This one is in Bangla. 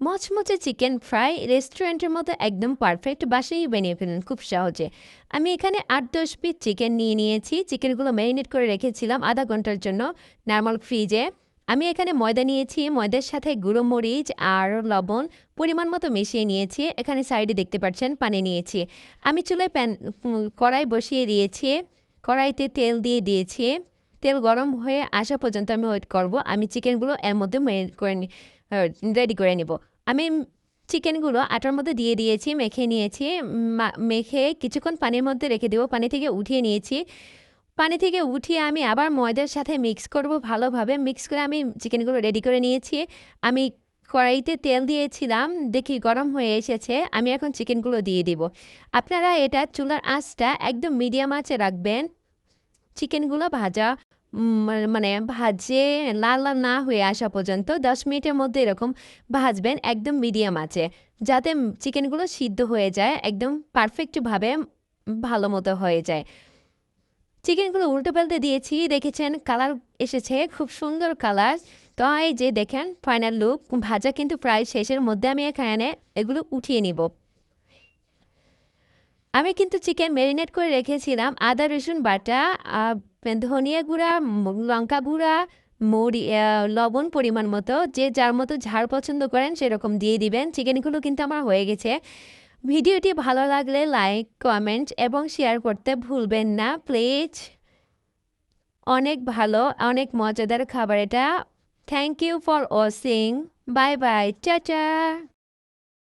মচমচে চিকেন ফ্রাই রেস্টুরেন্টের মতো একদম পারফেক্ট বাসায় বানিয়ে ফেলেন খুব সহজে। আমি এখানে আট দশ পিস চিকেন নিয়ে নিয়েছি, চিকেনগুলো ম্যারিনেট করে রেখেছিলাম আধা ঘণ্টার জন্য নর্মাল ফ্রিজে। আমি এখানে ময়দা নিয়েছি, ময়দার সাথে গুঁড়ো মরিচ আর লবণ পরিমাণ মতো মিশিয়ে নিয়েছি, এখানে সাইডে দেখতে পাচ্ছেন পানি নিয়েছি। আমি চুলায় প্যান, কড়াই বসিয়ে দিয়েছি, কড়াইতে তেল দিয়ে দিয়েছি। তেল গরম হয়ে আসা পর্যন্ত আমি ওয়েট করব। আমি চিকেনগুলো এর মধ্যে ম্যারিনেট করে রেডি করে নেব। আমি চিকেনগুলো আটার মধ্যে দিয়ে দিয়েছি, মেখে নিয়েছি মেখে কিছুক্ষণ পানির মধ্যে রেখে দেবো। পানি থেকে উঠিয়ে নিয়েছি। পানি থেকে উঠিয়ে আমি আবার ময়দার সাথে মিক্স করব ভালোভাবে। মিক্স করে আমি চিকেনগুলো রেডি করে নিয়েছি। আমি কড়াইতে তেল দিয়েছিলাম, দেখি গরম হয়ে এসেছে। আমি এখন চিকেনগুলো দিয়ে দিব। আপনারা এটা চুলার আঁচটা একদম মিডিয়াম আঁচে রাখবেন। চিকেনগুলো ভাজা মানে ভাজে লাল লাল না হয়ে আসা পর্যন্ত দশ মিনিটের মধ্যে এরকম ভাজবেন, একদম মিডিয়াম আছে যাতে চিকেনগুলো সিদ্ধ হয়ে যায়, একদম পারফেক্টভাবে ভালো মতো হয়ে যায়। চিকেনগুলো উল্টো পাল্টে দিয়েছি, দেখেছেন কালার এসেছে, খুব সুন্দর কালার। তো এই যে দেখেন ফাইনাল লুক ভাজা কিন্তু প্রায় শেষের মধ্যে আমি এখানে এগুলো উঠিয়ে নিব। আমি কিন্তু চিকেন ম্যারিনেট করে রেখেছিলাম, আদা, রসুন বাটা ধনিয়া গুঁড়া লঙ্কা গুঁড়া, মরি লবণ পরিমাণ মতো, যে যার মতো ঝাল পছন্দ করেন সেরকম দিয়ে দিবেন। চিকেনগুলো কিন্তু আমার হয়ে গেছে। ভিডিওটি ভালো লাগলে লাইক, কমেন্ট এবং শেয়ার করতে ভুলবেন না। প্লিজ। অনেক ভালো, অনেক মজাদার খাবার এটা। Thank you for watching. Bye bye. Tata